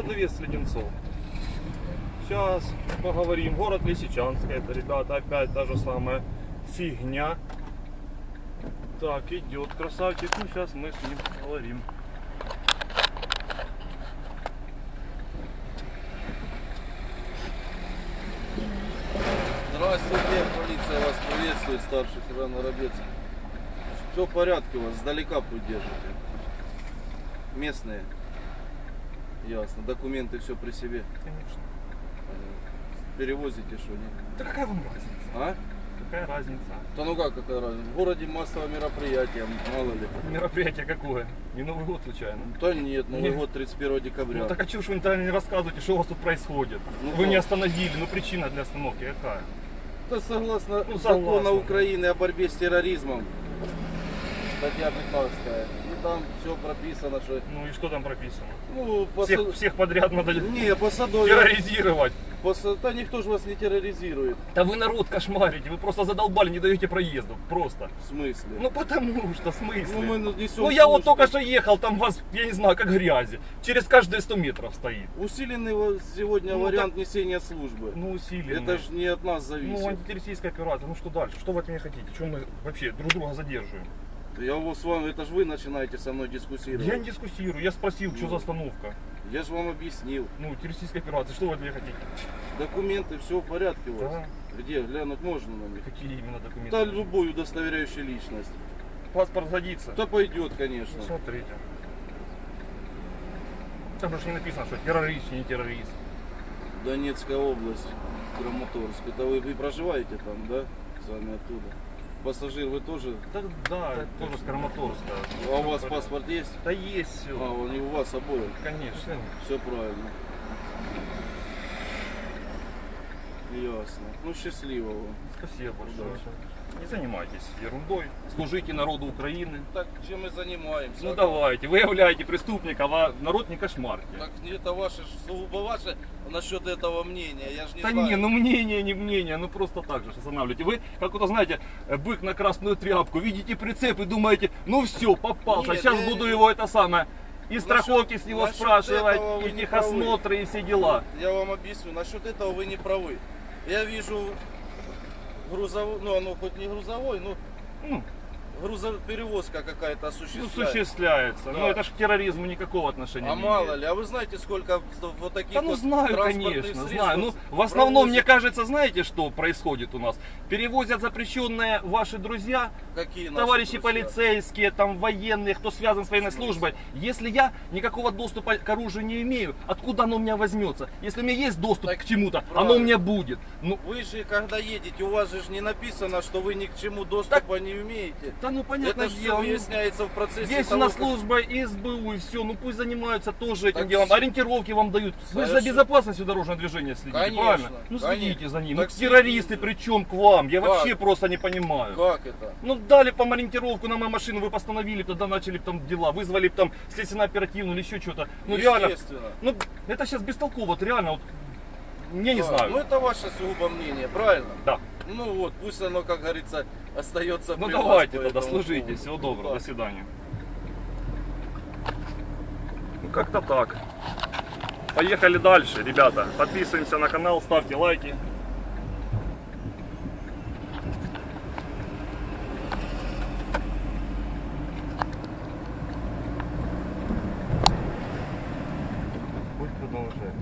продавец леденцов. Сейчас поговорим. Город Лисичанск, это, ребята, опять та же самая фигня. Так, идет красавчик. Ну, сейчас мы с ним поговорим. Здравствуйте, полиция вас приветствует, старший сержант Воробец. Все в порядке у вас, сдалека путь держите. Местные. Ясно. Документы все при себе. Конечно. Перевозите что нет? Да какая вам разница? А? Какая разница? Да ну как, какая разница? В городе массовое мероприятие, мало ли. Мероприятие какое? Не Новый год случайно? Да нет, Новый Нет. год 31 декабря. Ну так а чего ж вы тогда не рассказываете, что у вас тут происходит? Ну вы как? не остановили, ну причина для остановки какая? Да согласно Ну, закону согласен. Украины о борьбе с терроризмом. Статья 15. И там все прописано, что... Ну и что там прописано? Ну, по Всех, со- всех подряд надо Не, по садове... терроризировать. По со- Да никто же вас не терроризирует. Да вы народ кошмарите, вы просто задолбали, не даете проезду. Просто. В смысле? Ну потому что, в смысле? Ну, мы несем Ну, я вот службу. только что ехал, там вас, я не знаю, как грязи. Через каждые 100 метров стоит. Усиленный во- сегодня Ну, вариант несения службы. Ну, усиленный. Это же не от нас зависит. Ну, антитеррористическая операция. Ну что дальше? Что вы от меня хотите? Чем мы вообще друг друга задерживаем? Я вот с вами, это же вы начинаете со мной дискуссировать. Я не дискуссирую, я спросил, что Ну. за остановка. Я же вам объяснил. Ну, террористическая операция, что вы от меня хотите? Документы, все в порядке у вас. Да. Где? Глянуть можно на них? Какие именно документы? Да, любую удостоверяющую личность. Паспорт годится? Да пойдет, конечно. Ну, смотрите. Там же не написано, что террорист, не террорист. Донецкая область, Краматорск. Это вы, вы проживаете там, да? Сами оттуда. Пассажир вы тоже? Да, да, тоже с Краматорска. А у вас паспорт есть? Да есть все. А, он и у вас обоих. Конечно. Все правильно. Ясно. Ну, счастливого. Спасибо большое. Не занимайтесь ерундой. Служите народу Украины. Так, чем мы занимаемся? Ну давайте, выявляйте преступников, а народ не кошмарьте. Так это ваше, сугубо ваше насчет этого мнения. Я же не Да знаю. не, ну мнение, не мнение, ну просто так же останавливаете. Вы, как это знаете, э, бык на красную тряпку, видите прицеп и думаете, ну все, попался, Нет, сейчас я- буду его это самое, и страховки с него насчет спрашивать, этого вы и не техосмотры, и все дела. Я вам объясню. Насчет этого вы не правы. Я вижу грузовой, ну оно хоть не грузовой, но Ну, грузоперевозка какая-то ну, осуществляется. осуществляется. Да. Но это же к терроризму никакого отношения А не мало имеет. ли, а вы знаете, сколько вот таких Да ну вот знаю, транспортных конечно, средств знаю. Ну, в основном, мне провозят? кажется, знаете, что происходит у нас? Перевозят запрещенные ваши друзья, Какие наши товарищи друзья? полицейские, там военные, кто связан с военной службой. Если я никакого доступа к оружию не имею, откуда оно у меня возьмется? Если у меня есть доступ Так к чему-то, оно правильно. у меня будет. Ну, Вы же, когда едете, у вас же ж не написано, что вы ни к чему доступа не имеете. Да ну понятно Это все дело. ну, выясняется в процессе Есть у того, нас как- служба СБУ и все, ну пусть занимаются тоже этим Так делом. Ориентировки вам дают. Вы же за безопасностью дорожного движения следите, Конечно, правильно? Ну конечно. следите за ним. Так ну террористы следите. причем к вам? Я Как? вообще просто не понимаю. Как это? Ну дали вам ориентировку на мою машину, вы постановили, тогда начали там дела, вызвали там следственно-оперативную или еще что-то. Ну реально, Естественно. ну это сейчас бестолково, вот реально, вот, я не Да. знаю. Ну это ваше сугубо мнение, правильно? Да. Ну вот, пусть оно, как говорится, остается Ну при вас давайте тогда, этому служите, всего доброго, Да. до свидания. Ну как-то так. Поехали дальше, ребята. Подписываемся на канал, ставьте лайки. Пусть продолжает.